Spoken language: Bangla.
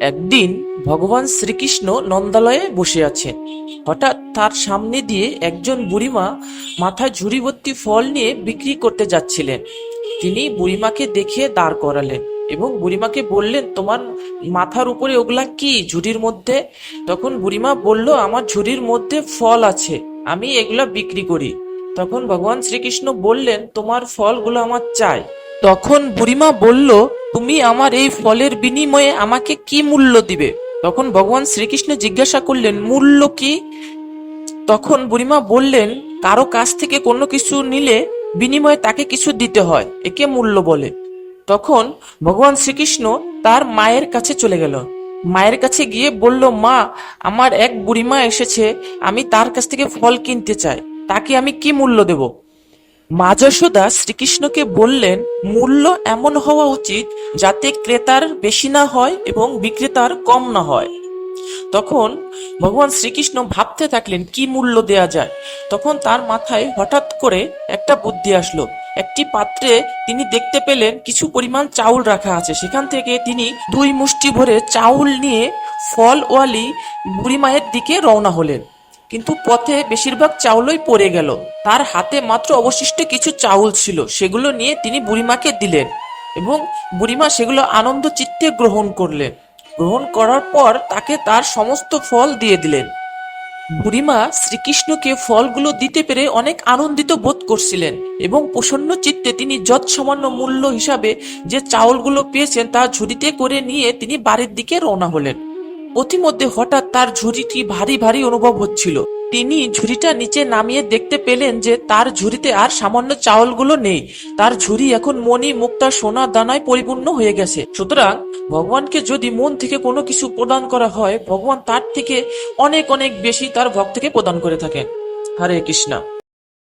একদিন ভগবান শ্রীকৃষ্ণ নন্দালয়ে বসে আছেন। হঠাৎ তার সামনে দিয়ে একজন বুড়িমা মাথায় ঝুড়িভর্তি ফল নিয়ে বিক্রি করতে যাচ্ছিলেন। তিনি বুড়িমাকে দেখে দাঁড় করালেন এবং বুড়িমাকে বললেন, তোমার মাথার উপরে ওগুলা কি ঝুড়ির মধ্যে? তখন বুড়িমা বলল, আমার ঝুড়ির মধ্যে ফল আছে, আমি এগুলা বিক্রি করি। তখন ভগবান শ্রীকৃষ্ণ বললেন, তোমার ফলগুলো আমার চাই। তখন বুড়িমা বলল তুমি আমার এই ফলের বিনিময়ে আমাকে কি মূল্য দিবে? তখন ভগবান শ্রীকৃষ্ণ জিজ্ঞাসা করলেন, মূল্য কি? তখন বুড়িমা বললেন, কারও কাছ থেকে কোনো কিছু নিলে বিনিময়ে তাকে কিছু দিতে হয়, একে মূল্য বলে। তখন ভগবান শ্রীকৃষ্ণ তার মায়ের কাছে চলে গেল। মায়ের কাছে গিয়ে বলল, মা, আমার এক বুড়িমা এসেছে, আমি তার কাছ থেকে ফল কিনতে চাই, তাকে আমি কি মূল্য দেব? মা শ্রীকৃষ্ণকে বললেন, মূল্য এমন হওয়া উচিত যাতে ক্রেতার বেশি না হয় এবং বিক্রেতার কম না হয়। তখন ভগবান শ্রীকৃষ্ণ ভাবতে থাকলেন, কি মূল্য দেয়া যায়? তখন তার মাথায় হঠাৎ করে একটা বুদ্ধি আসলো। একটি পাত্রে তিনি দেখতে পেলেন, কিছু পরিমাণ চাউল রাখা আছে। সেখান থেকে তিনি দুই মুষ্টি ভরে চাউল নিয়ে ফলওয়ালি বুড়ি মায়ের দিকে রওনা হলেন। কিন্তু পথে বেশিরভাগ চাউলই পড়ে গেল। তার হাতে মাত্র অবশিষ্ট কিছু চাউল ছিল, সেগুলো নিয়ে তিনি বুড়িমাকে দিলেন এবং বুড়িমা সেগুলো আনন্দ চিত্তে গ্রহণ করলেন। গ্রহণ করার পর তাকে তার সমস্ত ফল দিয়ে দিলেন। বুড়িমা শ্রীকৃষ্ণকে ফলগুলো দিতে পেরে অনেক আনন্দিত বোধ করছিলেন এবং প্রসন্ন চিত্তে তিনি যৎ সামান্য মূল্য হিসাবে যে চাউলগুলো পেয়েছেন তা ঝুড়িতে করে নিয়ে তিনি বাড়ির দিকে রওনা হলেন। পথিমধ্যে হঠাৎ তার ঝুড়িটি ভারী ভারী অনুভব হচ্ছিল। তিনি ঝুড়িটা নিচে নামিয়ে দেখতে পেলেন যে তার ঝুড়িতে আর সামান্য চাউলগুলো নেই। তার ঝুড়ি এখন মণি, মুক্তা, সোনা, দানায় পরিপূর্ণ হয়ে গেছে। সুতরাং ভগবানকে যদি মন থেকে কোনো কিছু প্রদান করা হয়, ভগবান তার থেকে অনেক অনেক বেশি তার ভক্তকে প্রদান করে থাকেন। হরে কৃষ্ণা।